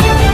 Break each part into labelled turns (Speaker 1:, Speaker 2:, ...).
Speaker 1: Oh.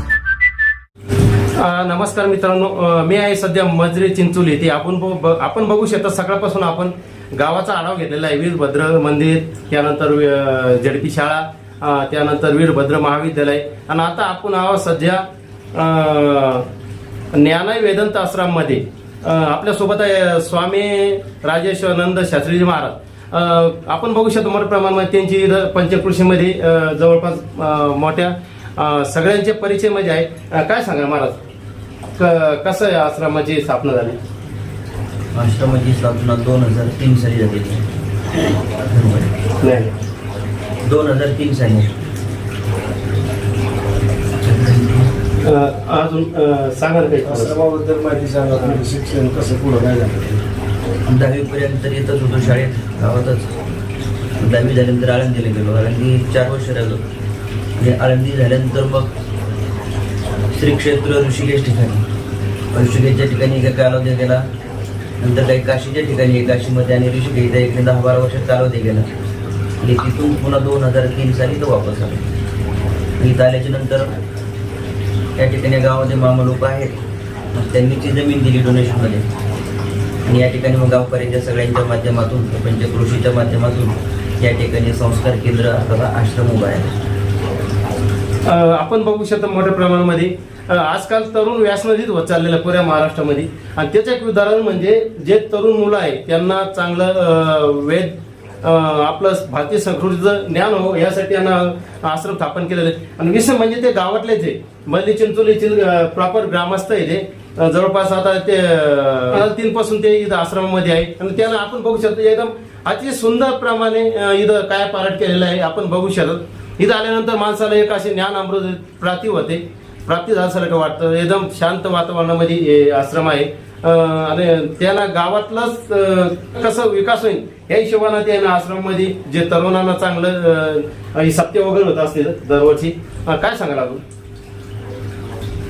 Speaker 2: नमस्कार मित्रांनो. मी आहे सध्या मजरे चिंचोली येथे. आपण ब- आपण बघू शकता सकाळपासून आपण गावाचा आढावा घेतलेला आहे. वीरभद्र मंदिर त्यानंतर झडपी शाळा त्यानंतर वीरभद्र महाविद्यालय. आणि आता आपण आहोत सध्या ज्ञानय ज्ञानाय वेदांत आश्रममध्ये. आपल्यासोबत आहे स्वामी राजेश्वरानंद शास्त्रीजी महाराज. आपण बघू शकतो मोठ्या प्रमाणात त्यांची पंचकृषीमध्ये जवळपास मोठ्या सगळ्यांचे परिचयमध्ये आहे. काय सांगा महाराज? क- कसं आहे आश्रमाची स्थापना झाली?
Speaker 3: आश्रमाची स्थापना दोन हजार तीन साली झालेली
Speaker 2: नाही.
Speaker 3: दोन हजार तीन साली.
Speaker 2: अजून सांगा काही.
Speaker 4: आश्रमाबद्दल माहिती सांगा तुम्ही शिक्षण कसं पुढं काय झालं?
Speaker 3: दहावीपर्यंत तर येतच होतो शाळेत गावातच. दहावी झाल्यानंतर आळंदीला गेलो आळंदी चार वर्ष राहिलो. म्हणजे आळंदी झाल्यानंतर मग श्रीक्षेत्र ऋषिकेश ठिकाणी. ऋषिकेशच्या ठिकाणी एका कालावधी गेला नंतर काही काशीच्या ठिकाणी काशीमध्ये आणि ऋषिकेशच्या एक दहा बारा वर्षात कालावधी गेला आणि तिथून पुन्हा दोन हजार तीन साली तो वापस आला. इथं आल्याच्यानंतर या ठिकाणी गावामध्ये मामा लोक आहेत. मग त्यांनी ती जमीन दिली डोनेशनमध्ये आणि या ठिकाणी मग गावकऱ्यांच्या सगळ्यांच्या माध्यमातून पंचकृषीच्या माध्यमातून या ठिकाणी संस्कार केंद्र अथवा आश्रम उभा आहे.
Speaker 2: आपण बघू शकतो मोठ्या प्रमाणामध्ये. आजकाल तरुण व्यासनदीत होत चाललेलं पुऱ्या महाराष्ट्रामध्ये. आणि त्याचं एक उदाहरण म्हणजे जे तरुण मुलं आहे त्यांना चांगलं वेद आपलं भारतीय संस्कृतीचं ज्ञान हो यासाठी यांना आश्रम स्थापन केलेलं आहे. आणि विषय म्हणजे ते गावातलेच आहे मल्ली चिंचोलीचे प्रॉपर ग्रामस्थ आहे ते जवळपास आता ते तीन पासून ते इथं आश्रमामध्ये आहे. आणि त्यांना आपण बघू शकतो एकदम अतिशय सुंदर प्रमाणे इथं काय पाराट केलेलं आहे आपण बघू शकतो. इथं आल्यानंतर माणसाला एक असे ज्ञान अमृत प्राप्ती होते. प्राप्ती झाल्यासारखं वाटतं. एकदम शांत वातावरणामध्ये आश्रम आहे. आणि त्याला गावातलाच कसं विकास होईल? या हिशोबानं त्यांना आश्रममध्ये जे तरुणांना चांगलं सत्य वगैरे होत असते दरवर्षी काय सांगाल आपण?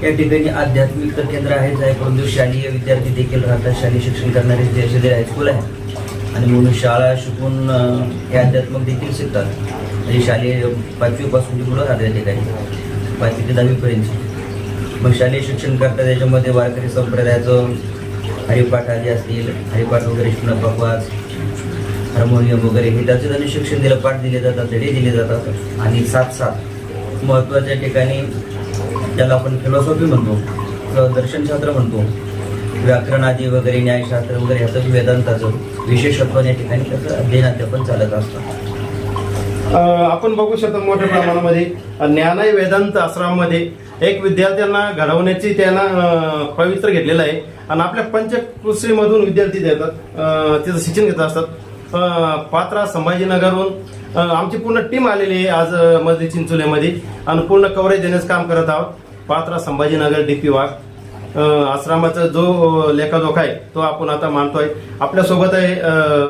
Speaker 3: या ठिकाणी आध्यात्मिक तर केंद्र आहेच आहे परंतु शालेय विद्यार्थी देखील राहतात. शालेय शिक्षण करणारे जे हायस्कूल आहे. आणि म्हणून शाळा शिकून हे अध्यात्मक देखील शिकतात. म्हणजे शालेय पाचवीपासून ते पुढं राहतात या ठिकाणी. पाचवी ते दहावीपर्यंत मग शालेय शिक्षण करतात त्याच्यामध्ये वारकरी संप्रदायाचं हरिपाठ आधी असतील हरिपाठ वगैरे शिकणं हार्मोनियम वगैरे हे त्याचे त्यांनी शिक्षण दिलं पाठ दिले जातात धडे दिले जातात आणि साथ साथ महत्त्वाच्या ठिकाणी ज्याला आपण फिलॉसॉफी म्हणतो दर्शनशास्त्र म्हणतो व्याकरण आदी वगैरे न्यायशास्त्र वगैरे ह्याचं वेदांताचं विशेषत्व या ठिकाणी त्याचं अध्ययन अध्यापन चालत असतं.
Speaker 2: आपण बघू शकतो मोठ्या प्रमाणामध्ये ज्ञानय वेदांत आश्रमामध्ये एक विद्यार्थ्यांना घडवण्याची त्यांना पवित्र घेतलेलं आहे. आणि आपल्या पंचकृषीमधून विद्यार्थी देतात तिचं शिक्षण घेत असतात. पात्रा संभाजीनगरहून आमची पूर्ण टीम आलेली आहे आज मध्ये चिंचोलीमध्ये. आणि पूर्ण कव्हरेज देण्याचं काम करत आहोत. पात्रा संभाजीनगर डीपी वाघ. आश्रमाचा जो लेखाजोखा आहे तो आपण आता मानतोय आपल्यासोबत आहे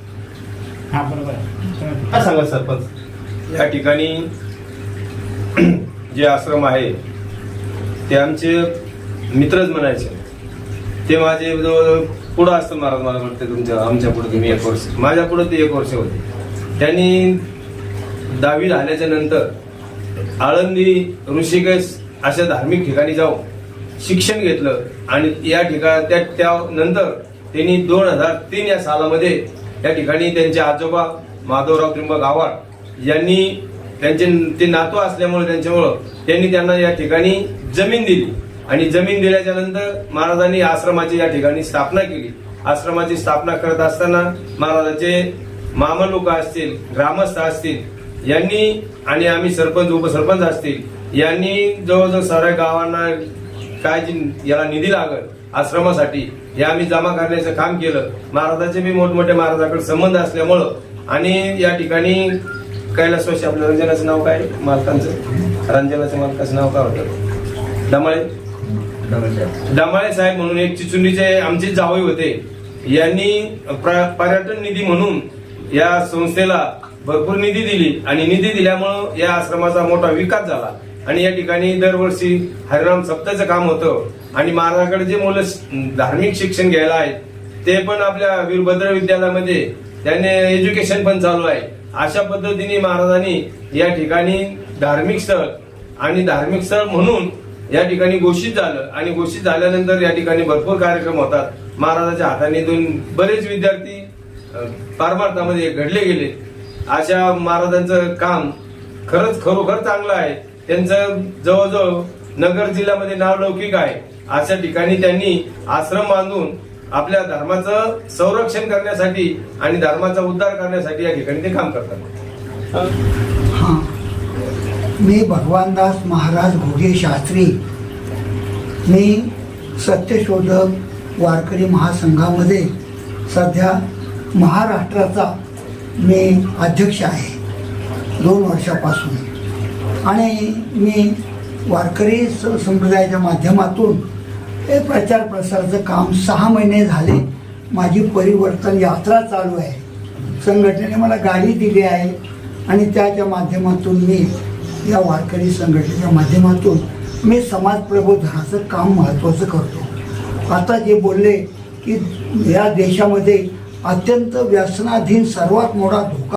Speaker 2: आपलं उपसरपंच काय सांगा सरपंच.
Speaker 5: या ठिकाणी जे आश्रम आहे ते आमचे मित्रच म्हणायचे. ते माझे जवळ पुढं असतं महाराज मला वाटतं तुमच्या आमच्या पुढे तुम्ही एक वर्ष माझ्या पुढे ते एक वर्ष होते. त्यांनी दहावी झाल्याच्यानंतर आळंदी ऋषिकेश अशा धार्मिक ठिकाणी जाऊन शिक्षण घेतलं आणि या ठिकाण त्या त्यानंतर त्यांनी दोन हजार तीन या सालामध्ये या ठिकाणी त्यांचे आजोबा माधवराव त्रिंबक आव्हाड यांनी त्यांचे ते नातू असल्यामुळे त्यांच्यामुळं त्यांनी त्यांना या ठिकाणी जमीन दिली. आणि जमीन दिल्याच्या नंतर महाराजांनी आश्रमाची या ठिकाणी स्थापना केली. आश्रमाची स्थापना करत असताना महाराजाचे मामा लोक असतील ग्रामस्थ असतील यांनी आणि आम्ही सरपंच उपसरपंच असतील यांनी जवळजवळ साऱ्या गावांना काय जी याला निधी लागत आश्रमासाठी. हे आम्ही जमा करण्याचं काम केलं. महाराजाचे बी मोठमोठे महाराजाकडे संबंध असल्यामुळं आणि या ठिकाणी कैलासवाशी आपल्या रंजनाचं नाव काय? मालकांचं? रंजनाचं मालकाचं नाव काय होतं? दमाळे
Speaker 3: डबल
Speaker 5: साहेब म्हणून एक चिचुंडीचे आमचे जावई होते. यांनी प्र- पर्यटन निधी म्हणून या संस्थेला भरपूर निधी दिली आणि निधी दिल्यामुळं या आश्रमाचा मोठा विकास झाला. आणि या ठिकाणी दरवर्षी हरिराम सप्ताचं काम होतं. आणि महाराजाकडे जे मुलं धार्मिक शिक्षण घ्यायला आहेत ते पण आपल्या वीरभद्र विद्यालयामध्ये त्याने एज्युकेशन पण चालू आहे. अशा पद्धतीने महाराजांनी या ठिकाणी धार्मिक स्थळ आणि धार्मिक स्थळ म्हणून या ठिकाणी घोषित झालं आणि घोषित झाल्यानंतर या ठिकाणी भरपूर कार्यक्रम होतात. महाराजाच्या हाताने दोन बरेच विद्यार्थी पारमार्थामध्ये घडले गेले. अशा महाराजांचं काम खरंच खरोखर चांगलं आहे. त्यांचं जवळजवळ नगर जिल्ह्यामध्ये नाव लौकिक आहे. अशा ठिकाणी त्यांनी आश्रम बांधून आपल्या धर्माचं संरक्षण करण्यासाठी आणि धर्माचा उद्धार करण्यासाठी या ठिकाणी ते काम करतात.
Speaker 6: हां. मी भगवानदास महाराज घोगे शास्त्री. मी सत्यशोधक वारकरी महासंघामध्ये सध्या महाराष्ट्राचा मी अध्यक्ष आहे. दोन वर्षापासून. आणि मी वारकरी स- संप्रदायाच्या माध्यमातून हे प्रचार प्रसाराचं काम सहा महिने झाले. माझी परिवर्तन यात्रा चालू आहे. संघटनेने मला गाडी दिली आहे आणि त्याच्या माध्यमातून मी या वारकरी संघटनेच्या माध्यमातून मी समाज प्रबोधनाचं काम महत्त्वाचं करतो. आता जे बोलले की या देशामध्ये अत्यंत व्यसनाधीन सर्वात मोठा धोका